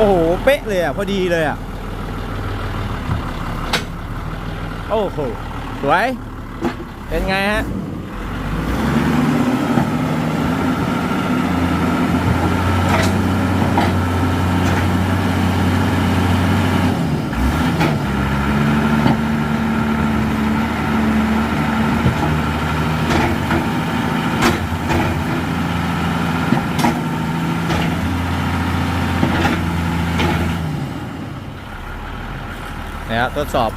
โอ้โห เป๊ะเลยอะ พอดีเลยอะ โอ้โห สวย เป็นไงฮะ นะครับทดสอบ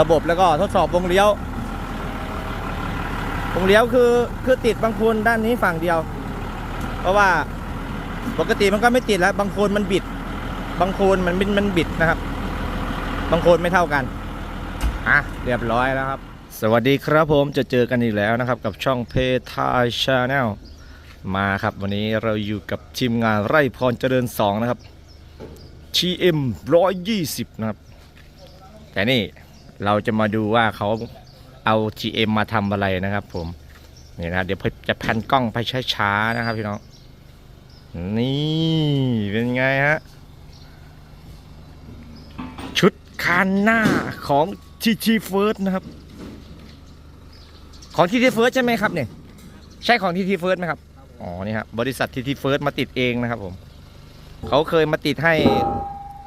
ระบบแล้วก็ทดสอบวงเลี้ยววงเลี้ยวคือคือติดบางโคนด้านนี้ฝั่งเดียว เพราะว่าปกติมันก็ไม่ติดแล้ว บางโคนมันบิด บางโคนมันมันมันบิดนะครับ บางโคนไม่เท่ากันอะเรียบร้อยแล้วครับ สวัสดีครับผมจะเจอกันอีกแล้วนะครับ กับช่องเพทาชาแนลมาครับ วันนี้เราอยู่กับทีมงานไร่พรเจริญ 2 นะครับ TM 120 นะครับ แต่นี่เราจะมาดูว่าเขาเอา GM มาทำอะไรนะครับ ผมนี่นะเดี๋ยวจะแพนกล้องไปช้าๆนะครับพี่น้องนี่เป็นไงฮะชุดคานหน้าของ TT First นะครับ ของ TT First ใช่ไหมครับเนี่ยใช่ของ TT First ไหมครับอ๋อนี่ครับบริษัท TT First มาติดเองนะครับผมเขาเคยมาติดให้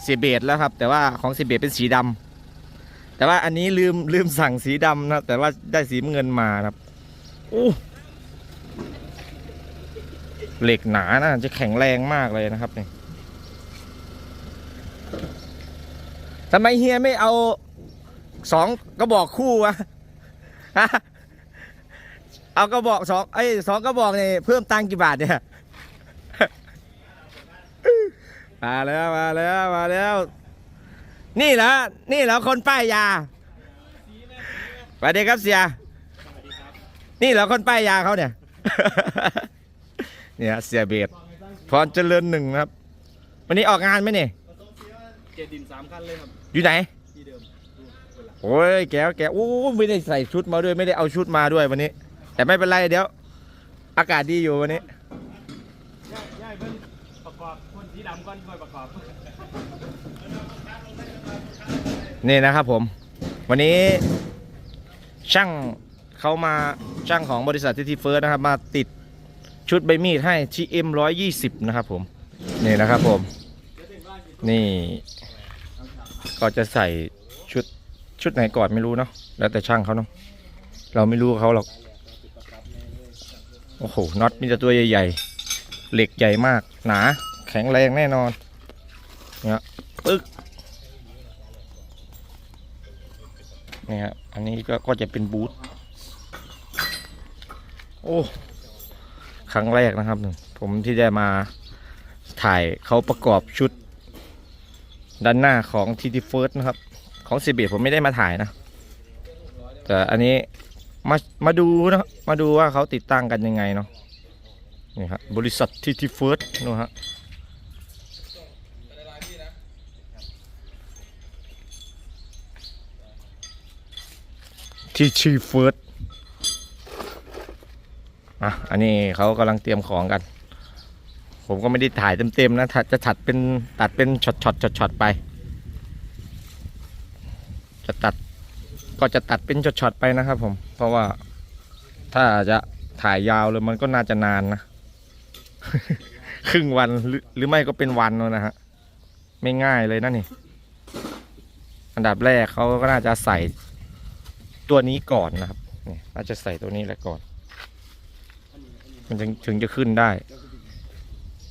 เสียเบสแล้วครับ แต่ว่าของเสียเบสเป็นสีดำ แต่ว่าอันนี้ลืมลืมสั่งสีดำนะแต่ว่าได้สีเงินมาครับอู้เหล็กหนานะจะแข็งแรงมากเลยนะครับเนี่ยทำไมเฮียไม่เอาสองกระบอกคู่วะฮะเอากระบอกสองไอ้สองกระบอกเนี่ยเพิ่มตังกี่บาทเนี่ยมาแล้วมาแล้วมาแล้ว นี่เหรอนี่เหรอคนป้ายยาสวัสดีครับเสียนี่เหรอคนป้ายยาเขาเนี่ย เนี่ยเสียเบสพรเจริญหนึ่งนะครับ วันนี้ออกงานไหมเนี่ยเจ็ดดินสามคันเลยครับ อยู่ไหนที่เดิมดูเวลาโอ้ยแกวแกวโอ้ไม่ได้ใส่ชุดมาด้วยไม่ได้เอาชุดมาด้วยวันนี้ แต่ไม่เป็นไรเดี๋ยว อากาศดีอยู่วันนี้ย่ายย่ายเพิ่นประกอบคนสีดำก่อนค่อยประกอบ นี่นะครับผม วันนี้ช่างเขามาช่างของบริษัททีทีเฟิร์สนะครับ มาติดชุดใบมีดให้ TM 120 นะครับผม นี่นะครับผม นี่ก็จะใส่ชุดชุดไหนก่อนไม่รู้เนาะแล้วแต่ช่างเขาเนาะเราไม่รู้เขาหรอก โอ้โหน็อตมีแต่ตัวใหญ่ๆ เหล็กใหญ่มาก หนา แข็งแรงแน่นอนเนี่ยปึ๊ก นี่ครับอันนี้ก็ก็จะเป็นบูธโอ้ครั้งแรกนะครับ ผมที่ได้มาถ่ายเขาประกอบชุด ด้านหน้าของ TT First นะครับ ของซีเบผมไม่ได้มาถ่ายนะ แต่อันนี้มามาดูนะมาดูว่าเขาติดตั้งกันยังไงเนาะนี่ครับบริษัท TT First นะฮะ ที่ชีเฟิร์สอะอันนี้เขากำลังเตรียมของกัน ผมก็ไม่ได้ถ่ายเต็มๆนะถ้าจะถัดเป็นตัดเป็นช็อตช็อตช็อตๆไป จะตัดก็จะตัดเป็นช็อตๆไปนะครับ ผม เพราะว่าถ้าจะถ่ายยาวเลยมันก็น่าจะนานนะ ครึ่งวันหรือหรือไม่ก็เป็นวันแล้วนะฮะไม่ง่ายเลยนะนี่ อันดับแรกเขาก็น่าจะใส่ ตัวนี้ก่อนนะครับนี่น่าจะใส่ตัวนี้แหละก่อน มันถึงถึงจะขึ้นได้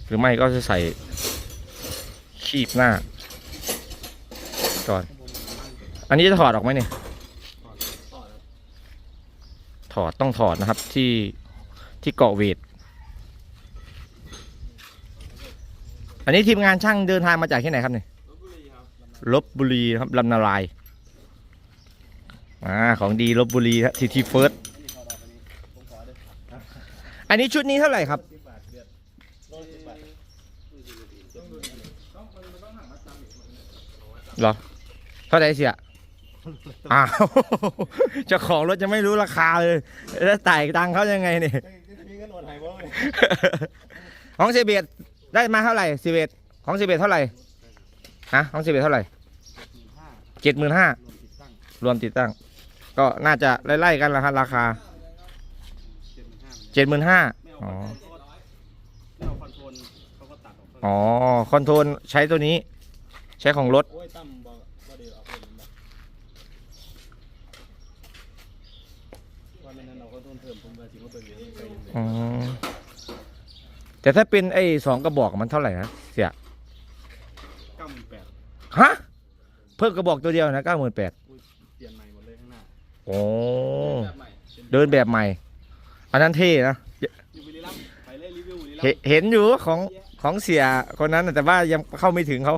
หรือไม่ก็จะใส่คีบหน้า ก่อน อันนี้จะถอดออกไหมเนี่ยถอดต้องถอดนะครับที่ที่เกาะเวทอันนี้ทีมงานช่างเดินทางมาจากที่ไหนครับเนี่ยลบบุรีครับลำนาลาย อ่าของดีลบบุรีครับทีทีเฟิร์สอันนี้ชุดนี้เท่าไหร่ครับเหรอเท่าไหร่เสียอ้าวเจ้าของรถจะไม่รู้ราคาเลย แล้วจ่ายตังค์เขายังไงเนี่ยมีเงินโอนให้บ่เลยของเซเบียดได้มาเท่าไหร่เซเบียดของเซเบียดเท่าไหร่ฮะน้องสิบเอ็ดเท่าไหร่ห้าเจ็ดหมื่นห้ารวมติดตั้งรวมติดตั้ง ก็น่าจะไล่ๆกันละฮะราคาเจ็ดหมื่นห้าเจ็ดหมื่นห้าไม่เอาอ๋อไม่เอาคอนโทรลเขาก็ตัดออกอ๋อคอนโทรลใช้ตัวนี้ ใช้ของรถ โอ้ยตั้มบอกว่าเดี๋ยวเอาคนมาว่าไม่นั้นเราก็ต้องเพิ่มผมว่าสิว่าเบิ่งอย่างนี้ไปยังไงอ๋อ แต่ถ้าเป็นไอ้สองกระบอกมันเท่าไหร่นะเสียเก้าหมื่นแปดฮะ เพิ่มกระบอกตัวเดียวนะเก้าหมื่นแปด โอ้แบบใหม่เป็นเดินแบบใหม่ อันนั้นเท่นะ อยู่บุรีรัมย์ไปเลยรีวิวบุรีรัมเห็นย์เห็นอยู่ของของเสียคนนั้นน่ะแต่ว่ายังเข้าไม่ถึงเขา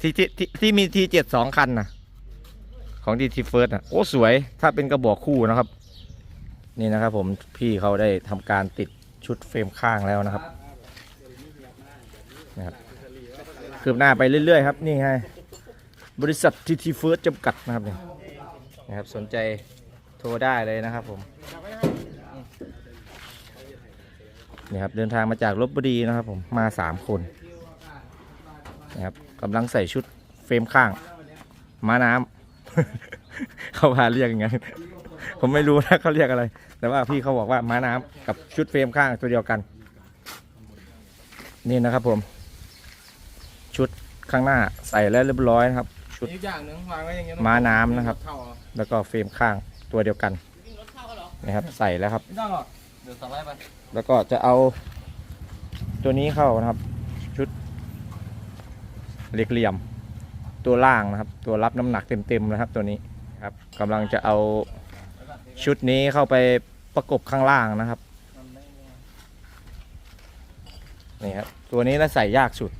ที่ที่ที่ที่มีทีเจ็ดสองคันนะของดีทีเฟิร์สอะโอ้สวยถ้าเป็นกระบอกคู่นะครับ นี่นะครับผมพี่เขาได้ทำการติดชุดเฟรมข้างแล้วนะครับนะครับคืบหน้าไปเรื่อยๆครับ นี่ไงบริษัททีทีเฟิร์สจำกัดนะครับนี่ นะครับสนใจโทรได้เลยนะครับผมนี่ครับเดินทางมาจากลบบุรีนะครับผมมาสามคนนะครับกำลังใส่ชุดเฟรมข้าง ม้าน้ำ เขาพาเรียกอย่างไงผมไม่รู้นะเขาเรียกอะไร แต่ว่าพี่เขาบอกว่าม้าน้ำกับชุดเฟรมข้างตัวเดียวกัน นี่นะครับผม ชุดข้างหน้าใส่แล้วเรียบร้อยนะครับ ชุด อีกอย่างหนึ่งวางไว้อย่างเงี้ยม้าน้ำนะครับ เข้าเอาแล้วก็เฟรมข้างตัวเดียวกันนะครับใส่แล้วครับ ไม่ต้องหรอกเดี๋ยวสองร้อยไปแล้วก็จะเอาตัวนี้เข้านะครับ ชุดเหล็กเหลี่ยม ตัวล่างนะครับ ตัวรับน้ำหนักเต็มๆนะครับ ตัวนี้ครับกำลังจะเอาชุดนี้เข้าไปประกบข้างล่างนะครับนี่ครับตัวนี้น่าใส่ยากสุด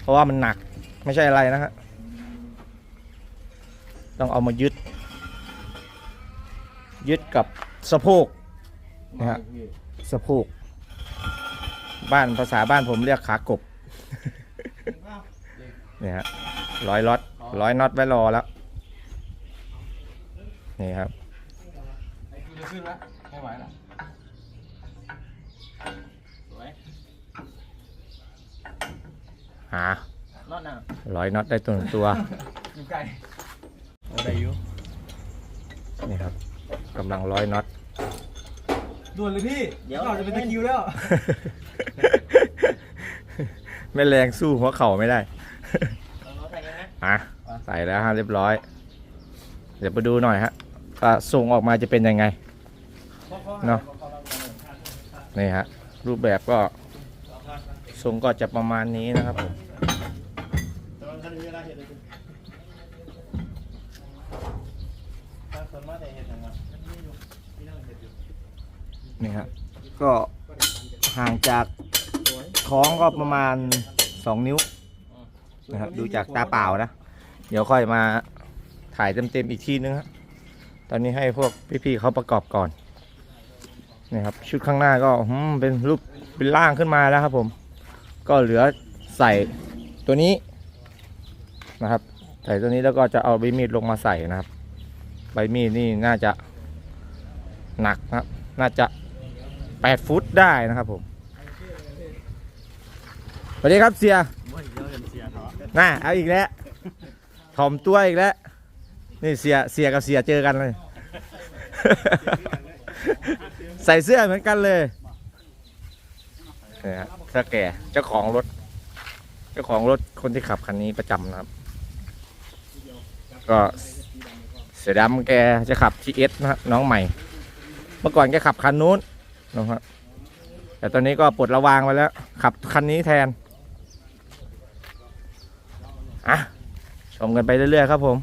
เพราะว่ามันหนักไม่ใช่อะไรนะฮะ ต้องเอามายึด ยึดกับสะโพกนะฮะสะโพก บ้านภาษาบ้านผมเรียกขากบนี่ฮะร้อยล็อตร้อยน็อตไว้รอแล้วนี่ครับไอ้กูจะขึ้นแล้วไม่ไหวละสวยหารอดหน้าร้อยน็อตได้ตัวหนึ่งตัวอยู่ไกล โอ้ได้อยู่นี่ครับกำลังร้อยน็อต ด่วนเลยพี่เดี๋ยว เราจะเป็นตะคริวแล้ว ไม่แรงสู้หัวเข่าไม่ได้อะใส่แล้วฮะเรียบร้อย เดี๋ยวไปดูหน่อยฮะว่าส่งออกมาจะเป็นยังไง เนาะนี่ฮะรูปแบบก็ทรงก็จะประมาณนี้นะครับผม นี่ฮะก็ห่างจากท้องก็ประมาณ 2 นิ้วนะครับดูจากตาเปล่านะ เดี๋ยวค่อยมาถ่ายเต็มๆอีกทีนึงฮะตอนนี้ให้พวกพี่ๆเขาประกอบก่อนนี่ครับชุดข้างหน้าก็เป็นรูปเป็นร่างขึ้นมาแล้วครับผม ก็เหลือใส่ตัวนี้นะครับ ใส่ตัวนี้แล้วก็จะเอาใบมีดลงมาใส่นะครับ ใบมีดนี่น่าจะหนักนะครับ น่าจะ 8 ฟุตได้นะครับผมสวัสดีครับเสียโอ้ยเดี๋ยวเห็นเสียเถอะน่าเอาอีกแล้วถ่อมตัวอีกแล้ว นี่เสียเสียกับเสียเจอกันเลย ใส่เสื้อเหมือนกันเลยนี่ฮะถ้าแก่เจ้าของรถ เจ้าของรถคนที่ขับคันนี้ประจำนะครับ ก็เสือดำแกจะขับ TS นะฮะน้องใหม่ เมื่อก่อนแกขับคันนู้น นะครับแต่ตอนนี้ก็ปลดระวางไปแล้ว ขับคันนี้แทนอะชมกันไปเรื่อยๆครับผม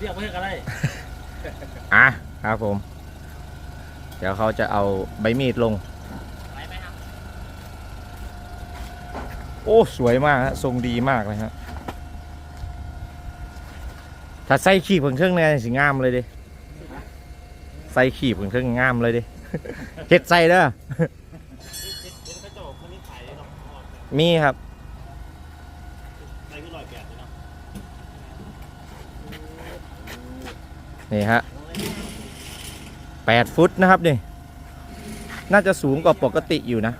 เรียกไว้ก็ได้อะครับผม เดี๋ยวเขาจะเอาใบมีดลงโอ้สวยมากฮะทรงดีมากเลยฮะถ้าใส่ขีบผงเครื่องในสิงามเลยดิใส่ขีบผงเครื่องงามเลยดิ เฮ็ดใส่เด้อมีครับนี่ฮะแปดฟุตนะครับนี่ น่าจะสูงกว่าปกติอยู่นะ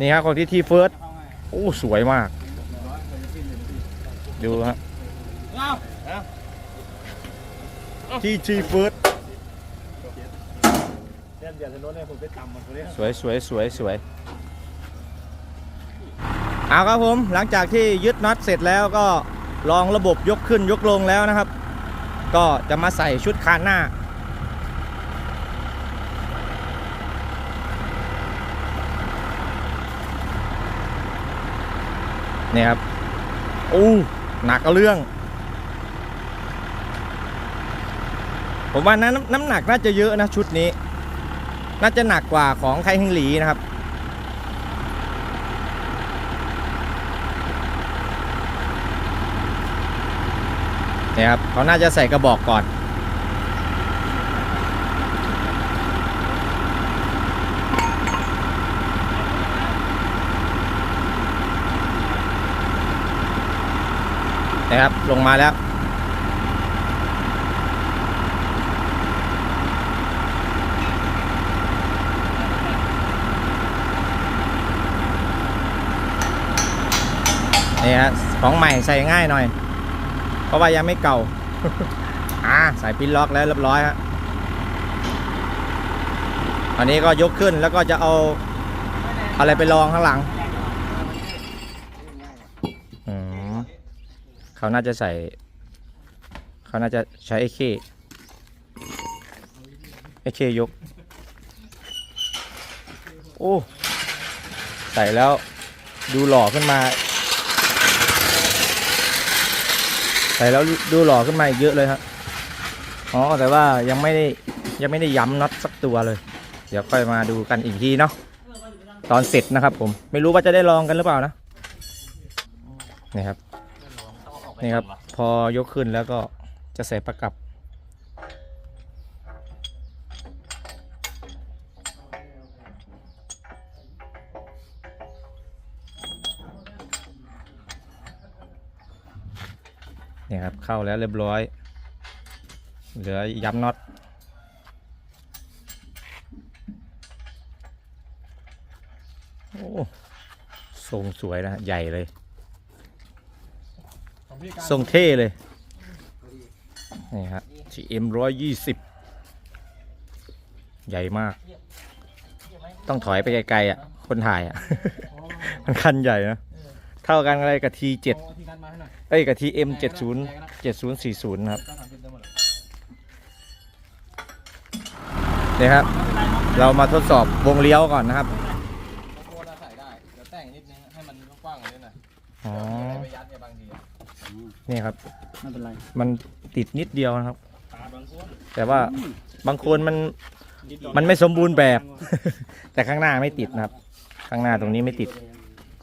นี่ฮะของที่ทีเฟิร์สโอ้สวยมาก ดูฮะที่จีเฟิร์ส เดี๋ยวเดี๋ยวจะโน้ตให้ผมไปตำมันคนนี้สวยสวยสวยสวยเอาครับผมหลังจากที่ยึดน็อตเสร็จแล้วก็ลองระบบยกขึ้นยกลงแล้วนะครับ ก็จะมาใส่ชุดคานหน้า เนี่ยครับอู้หนักเอาเรื่อง ผมว่าน้ำน้ำหนักน่าจะเยอะนะชุดนี้ น่าจะหนักกว่าของไคฮิงหลีนะครับ เนี่ยครับเขาน่าจะใส่กระบอกก่อน นะครับ ลงมาแล้ว นี่ฮะของใหม่ใส่ง่ายหน่อย เพราะว่ายังไม่เก่า อ่าใส่พินล็อกแล้วเรียบร้อยฮะอันนี้ก็ยกขึ้นแล้วก็จะเอาอะไรไปรองข้างหลังอืมเขาน่าจะใส่ เขาน่าจะใช้ไอเคไอเคยก โอ้ ใส่แล้วดูหล่อขึ้นมา ใส่แล้วดูหล่อขึ้นมาอีกเยอะเลยฮะอ๋อแต่ว่ายังไม่ได้ยังไม่ได้ย้ำน็อตสักตัวเลย เดี๋ยวค่อยมาดูกันอีกทีเนาะตอนเสร็จนะครับ ผมไม่รู้ว่าจะได้ลองกันหรือเปล่านะนี่ครับนี่ครับ พอยกขึ้นแล้วก็จะใส่ประกับ นี่ครับเข้าแล้วเรียบร้อย เหลือย้ำน็อตโอ้ทรงสวยนะใหญ่เลย ทรงเท่เลย นี่ฮะ GM ร้อยยี่สิบใหญ่มาก ต้องถอยไปไกลๆอะ คนถ่ายอะ มันคันใหญ่นะ เท่ากันอะไรกับ T7 ที่กันมาให้หน่อยเอ้ยกับ TM 70 7040นะครับต้องทำเป็นได้หมดเลยนี่ครับ เรามาทดสอบวงเลี้ยวก่อนนะครับโค้ดใส่ได้เดี๋ยวแต่งนิดนึงให้มันกว้างๆกว่านี้หน่อยอ๋อไปยัดเนี่ยบางทีอะนี่ครับ ไม่เป็นไรมันติดนิดเดียวนะครับ ตาบางคนแต่ว่าบางคนมันมันไม่สมบูรณ์แบบ แต่ข้างหน้าไม่ติดนะครับ ข้างหน้าตรงนี้ไม่ติด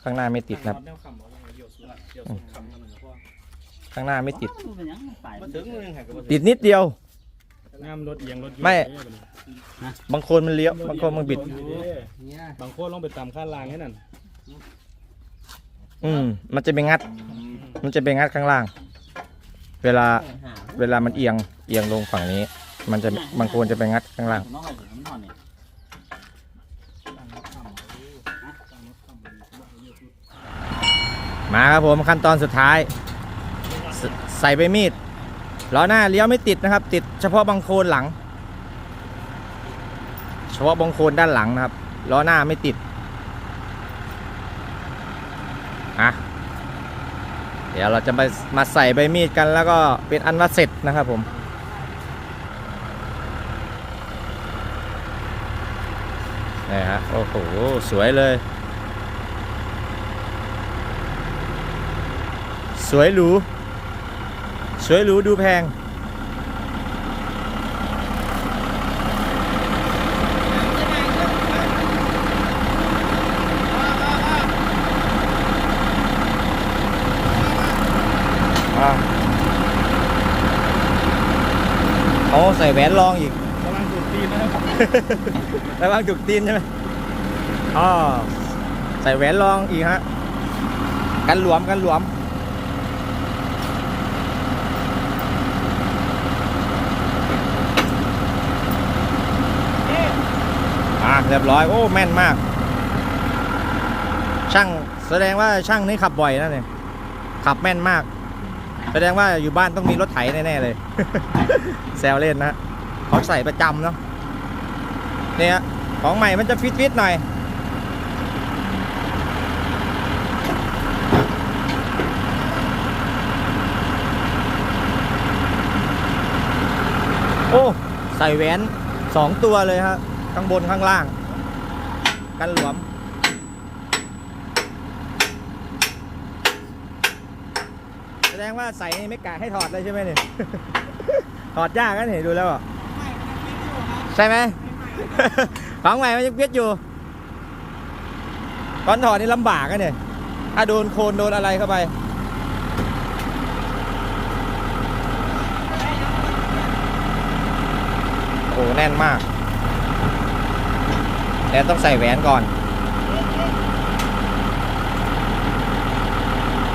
ข้างหน้าไม่ติดนะครับ แนวคำบอกว่าเดี่ยวสุดละเดี่ยวสุดคำนั่นแหละพ่อข้างหน้าไม่ติดเป็นหยังตายมาถึงนึงหักกับติดนิดเดียวงามรถเอียงรถไม่บางคนมันเลี้ยว บางคนมันบิดเนี่ยบางคนลองไปตามข้างล่างให้นั่นอืมมันจะไปงัด มันจะไปงัดข้างล่าง เวลา เวลามันเอียง เอียงลงฝั่งนี้ มันจะบางคนจะไปงัดข้างล่างน้องอะไรผ มาครับผมขั้นตอนสุดท้ายสใส่ใบมีดล้อหน้าเลี้ยวไม่ติดนะครับ ติดเฉพาะบังโคลนหลัง เฉพาะบังโคลนด้านหลังนะครับล้อหน้าไม่ติดอะเดี๋ยวเราจะมามาใส่ใบมีดกันแล้วก็เป็นอันว่าเสร็จนะครับผมนี่ฮะโอ้โหสวยเลย สวยหรู สวยหรูดูแพงอะเอาใส่แหวนรองอีก กำลังถูกตีนนะครับระวังจุกตีนใช่ไหมอ๋อใส่แหวนรองอีกฮะ กันหลวมกันหลวม เรียบร้อย โอ้แม่นมาก ช่างแสดงว่าช่างนี้ขับบ่อยนะเนี่ยขับแม่นมาก แสดงว่าอยู่บ้านต้องมีรถไถแน่ๆเลย แซวเล่นนะเขาใส่ประจำเนาะเนี่ยของใหม่มันจะฟิตๆหน่อยโอ้ ใส่แหวนสองตัวเลยครับข้างบนข้างล่าง กันหลวม แสดงว่าใส่นี่ไม่กะให้ถอดเลยใช่ไหมเนี่ย ถอดยากนะเนี่ยดูแล้วอะใช่ไหมของใหม่มันยังเพี้ยอยู่ ตอนถอดนี่ลำบากนะเนี่ยถ้าโดนโคลนโดนอะไรเข้าไปโอ้แน่นมาก แต่ต้องใส่แหวนก่อน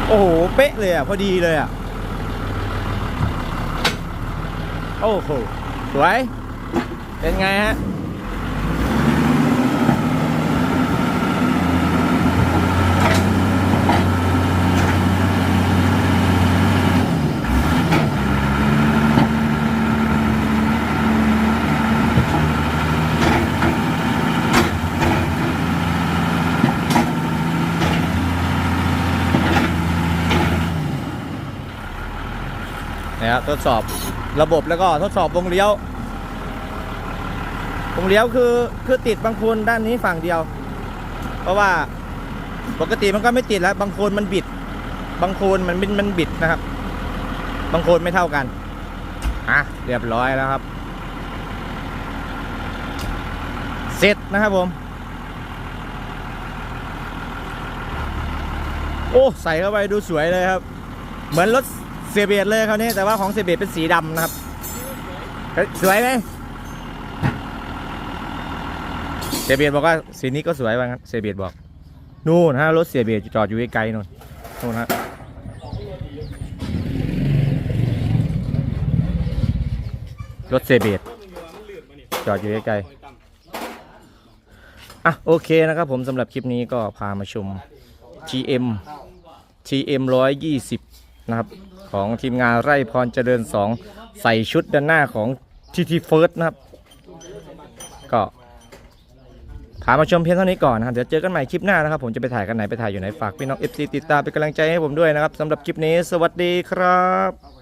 โอ้โห เป๊ะเลยอะ พอดีเลยอะ โอ้โห สวย เป็นไงฮะ ทดสอบระบบแล้วก็ทดสอบวงเลี้ยววงเลี้ยวคือคือติดบางคนด้านนี้ฝั่งเดียว เพราะว่าปกติมันก็ไม่ติดแล้ว บางคนมันบิด บางคนมันมันมันบิดนะครับ บางคนไม่เท่ากันอะเรียบร้อยแล้วครับ เสร็จนะครับผม โอ้ ใส่เข้าไปดูสวยเลยครับ เหมือนรถ เสียเบียดเลยคราวนี้แต่ว่าของเสียเบียดเป็นสีดำนะครับ สวยไหมเสียเบียดบอกว่าสีนี้ก็สวยว่างั้นเสียเบียดบอก นู่นฮะรถเสียเบียดจอดอยู่ไกลๆนู่นนู่นฮะรถเสียเบียดจอดอยู่ไกลๆอะโอเคนะครับผมสำหรับคลิปนี้ก็พามาชม GM TM 120 นะครับ ของทีมงานไร่พรเจริญ 2 ใส่ชุดด้านหน้าของทีทีเฟิร์สนะครับ ก็พามาชมเพียงเท่านี้ก่อนนะครับเดี๋ยวเจอกันใหม่คลิปหน้านะครับ ผมจะไปถ่ายกันไหนไปถ่ายอยู่ไหนฝากพี่น้อง FC ติดตามเป็นกำลังใจให้ผมด้วยนะครับสำหรับคลิปนี้ สวัสดีครับ